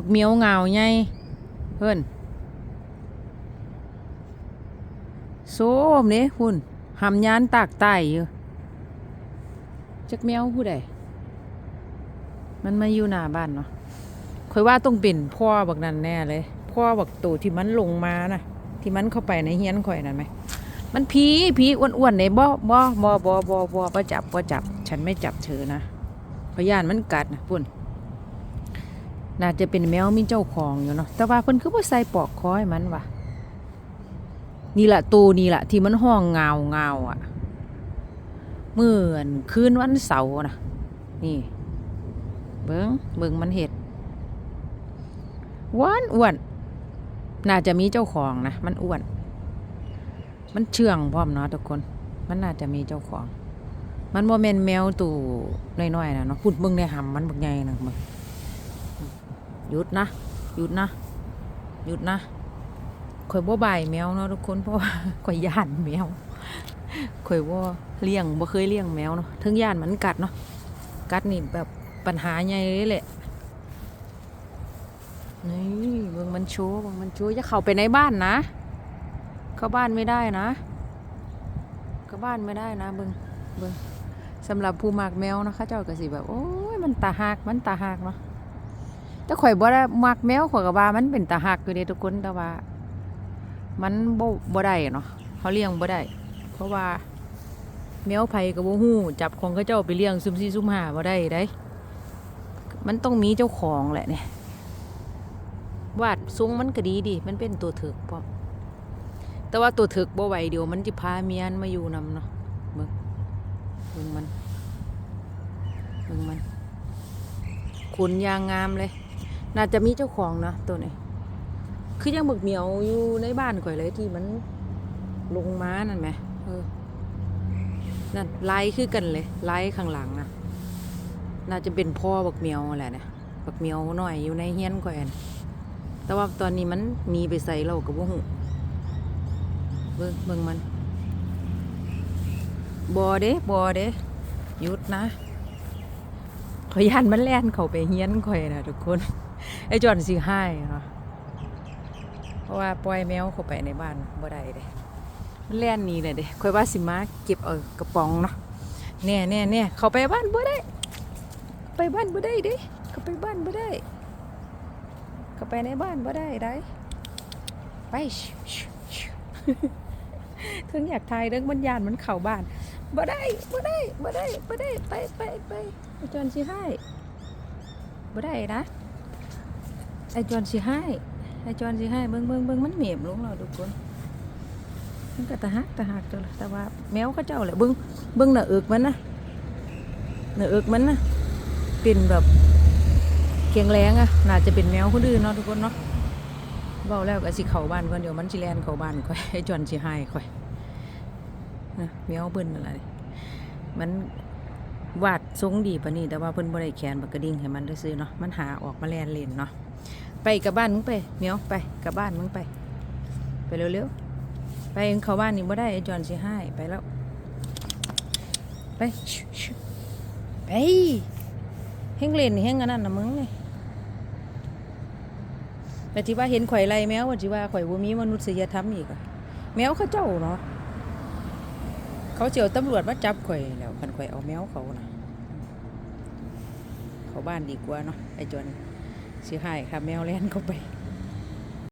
บักเมียวเงาใหญ่เพิ่อนโซมเด้คุณหำยานตากใต้อยู่จักแมวผู้ใดมันมาอยู่หน้าบ้านเนาะข่อยว่าต้องเป็นพ่อบักนั่นแน่เลยพ่อบักตัวที่มันลงมาน่ะที่มันเข้าไปในเฮียนข่อยนั่นไหมมันผีผีอ้วนๆในบ่บ่บ่บ่บ่บ่บ่จับบ่จับ ฉันไม่จับเธอนะพยานมันกัดนะปุ่น น่าจะเป็นแมวมีเจ้าของอยู่เนาะแต่ว่าเพิ่นคือบ่ใส่ปลอกคอให้มันวะนี่แหละตัวนี่แหละที่มันห้องเงาเงาอะเมื่อนคืนวันเสาร์นะนี่ เบิ่งเบิ่งมันเห็ดวานอ้วนน่าจะมีเจ้าของนะมันอ้วน มันเชื่องพร้อมเนาะทุกคน มันน่าจะมีเจ้าของ มันโมเมนแมวตู่น้อยๆนะเนาะพูดมึงในหำมันบักใหญ่นะมึง หยุดนะหยุดนะหยุดนะข่อยบ่บายแมวเนาะทุกคนเพราะว่าข่อยย่านแมวข่อยบ่เลี้ยงบ่เคยเลี้ยงแมวเนาะถึงย่านมันกัดเนาะกัดนี่แบบปัญหาใหญ่เลยแหละนี่เบิ่งมันโชว์เบิ่งมันโชว์อย่าเข้าไปในบ้านนะ เข้าบ้านไม่ได้นะ เข้าบ้านไม่ได้นะเบิงเบิงสำหรับผู้มักแมวนะคะ เจ้าก็สิแบบโอ้ยมันตาหักมันตาหักเนาะ แต่ข่อยบ่ได้มักแมวข่อยก็ว่ามันเป็นตาหักอยู่เด้ทุกคนแต่ว่า มันบ่บ่ได้เนาะเขาเลี้ยงบ่ได้ เพราะว่าแมวไผก็บ่ฮู้จับของเขาเจ้าไปเลี้ยงซุ่มซี่ซุ่มหาบ่ได้ได้มันต้องมีเจ้าของแหละเนี่ยวาดทรงมันก็ดีดีมันเป็นตัวถึกพร้อมแต่ว่าตัวถึกบ่ไหวเดี๋ยวมันจะพาเมียนมาอยู่นำเนาะเบิ่งเบิ่งมันเบิ่งมันขุนยางงามเลย น่าจะมีเจ้าของนะตัวนี้ คือยังบึกเหมียวอยู่ในบ้านข่อยเลยที่มันลงม้านั่นไหมเออนั่นไล่คือกันเลยไล่ข้างหลังนะน่าจะเป็นพ่อบักเหมียวแหละเนี่ยบักเหมียวหน่อยอยู่ในเฮียนข่อยนะแต่ว่าตอนนี้มันหนีไปใส่เรากับบ่หูเบิ่งเบิ่งมันบอเด้บอเด้หยุดนะขอยยันมันแล่นเข้าไปเฮียนข่อยนะทุกคน ไอ้จอนสิให้เนาะเพราะว่าปล่อยแมวเข้าไปในบ้านบ่ได้เด้มันแล่นหนีเลยเด้ข่อยว่าสิมาเก็บเอากระป๋องเนาะแน่แน่แน่เขาไปบ้านบ่ได้ ไปบ้านบ่ได้เด้เขาไปบ้านบ่ได้ เขาไปในบ้านบ่ได้ได้ไปถึงอยากทายเรื่องมันยานมันเข่าบ้านบ่ได้บ่ได้บ่ได้บ่ได้ไปไปไปไอจอนสิให้บ่ได้นะ ไอจอนสิให้ ไอจอนสิให้เบิ่งเบิ่งเบิ่งมันเหมียบลงแล้วทุกคนมันก็ตะหักตะหักตัวแต่ว่าแมวเขาเจ้าแหละเบิ่งเบิ่งหน้าเอิกมันนะหน้าเอิกมันนะเป็นแบบแข็งแรงอะน่าจะเป็นแมวคนอื่นเนาะทุกคนเนาะเว้าแล้วก็สิเข้าบ้านก่อนเดี๋ยวมันสิแลนเข้าบ้านข่อยให้จอนสิหายข่อยนะแมวเบิ่นนั่นล่ะนี่มันวาดทรงดีปานนี้แต่ว่าเพิ่นบ่ได้แขนบักกระดิ่งให้มันได้ซื่อเนาะมันหาออกมาแลนเล่นเนาะ ไปกับบ้านมึงไปแมวไปกับบ้านมึงไป ไปเร็วๆไปเข้าบ้านนี่บ่ได้ไอ้จอนสิหาไปแล้ว ไปไปเฮงเล่นนี่เฮงอันนั้นนะมึงนี่แต่ที่ว่าเห็นข่อยไล่แมวว่าที่ว่าข่อยบ่มีมนุษยธรรมอีกอะแมวเขาเจ้าเนาะเขาเจียวตำรวจมาจับข่อยแล้วคันข่อยเอาแมวเขานะเขาบ้านดีกว่าเนาะไอ้จวน สิหายค่ะแมวแล่นเข้าไป